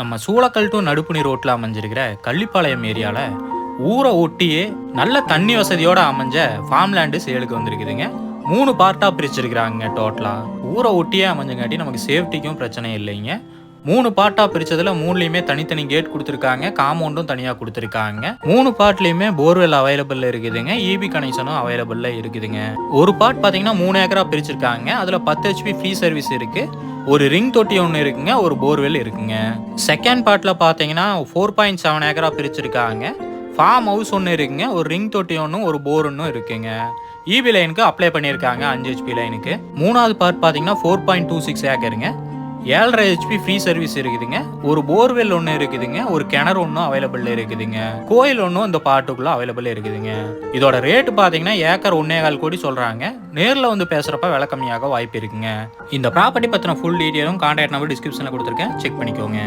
நம்ம சூளக்கல் டு நடுப்புணி ரோட்டில் அமைஞ்சிருக்கிற கள்ளிப்பாளையம் ஏரியாவில் ஊரை ஒட்டியே நல்ல தண்ணி வசதியோட அமைஞ்ச ஃபார்ம் லேண்டு சேலுக்கு வந்திருக்குதுங்க. மூணு பார்ட்டாக பிரிச்சிருக்கிறாங்க டோட்டலாக ஊரை ஒட்டியே அமைஞ்சங்காட்டி நமக்கு சேஃப்டிக்கும் பிரச்சனை இல்லைங்க. மூணு பார்ட்டாக பிரிச்சதுல மூணுலேயுமே தனித்தனி கேட் கொடுத்துருக்காங்க. காம்பவுண்டும் தனியாக கொடுத்துருக்காங்க. மூணு பார்ட்லையுமே போர்வெல் அவைலபிளில் இருக்குதுங்க. இபி கனெக்ஷனும் அவைலபிளில் இருக்குதுங்க. ஒரு பார்ட் பார்த்தீங்கன்னா மூணு ஏக்கரா பிரிச்சிருக்காங்க. அதில் பத்து ஹெச்பி ஃப்ரீ சர்வீஸ் இருக்கு. ஒரு ரிங் தொட்டி ஒன்று இருக்குங்க ஒரு போர்வெல் இருக்குங்க. செகண்ட் பார்ட்டில் பார்த்தீங்கன்னா ஃபோர் பாயிண்ட் செவன் ஏக்கரா பிரிச்சிருக்காங்க. ஃபார்ம் ஹவுஸ் ஒன்று இருக்குங்க ஒரு ரிங் தொட்டி ஒன்றும் ஒரு போர் ஒன்றும் இருக்குங்க. இபி லைனுக்கு அப்ளை பண்ணியிருக்காங்க அஞ்சு ஹெச்பி லைனுக்கு மூணாவது பார்ட் பார்த்தீங்கன்னா ஃபோர் பாயிண்ட் டூ சிக்ஸ் ஏக்கருங்க ஏழரை ஹெச்பி ஃப்ரீ சர்வீஸ் இருக்குதுங்க. ஒரு போர்வெல் ஒன்று இருக்குதுங்க ஒரு கிணறு ஒன்றும் அவைலபிள் இருக்குதுங்க. கோயில் ஒன்றும் இந்த பாட்டுக்குள்ள அவைலபிள் இருக்குதுங்க. இதோட ரேட்டு பார்த்தீங்கன்னா ஏக்கர் ஒன்னே கால் கோடி சொல்கிறாங்க நேரில் வந்து பேசுகிறப்ப விலை கம்மியாக வாய்ப்பு இருக்குங்க. இந்த ப்ராப்பர்ட்டி பற்றின ஃபுல் டீட்டெயிலும் கான்டாக்ட் நம்பர் டிஸ்கிரிப்ஷனில் கொடுத்துருக்கேன். செக் பண்ணிக்கோங்க.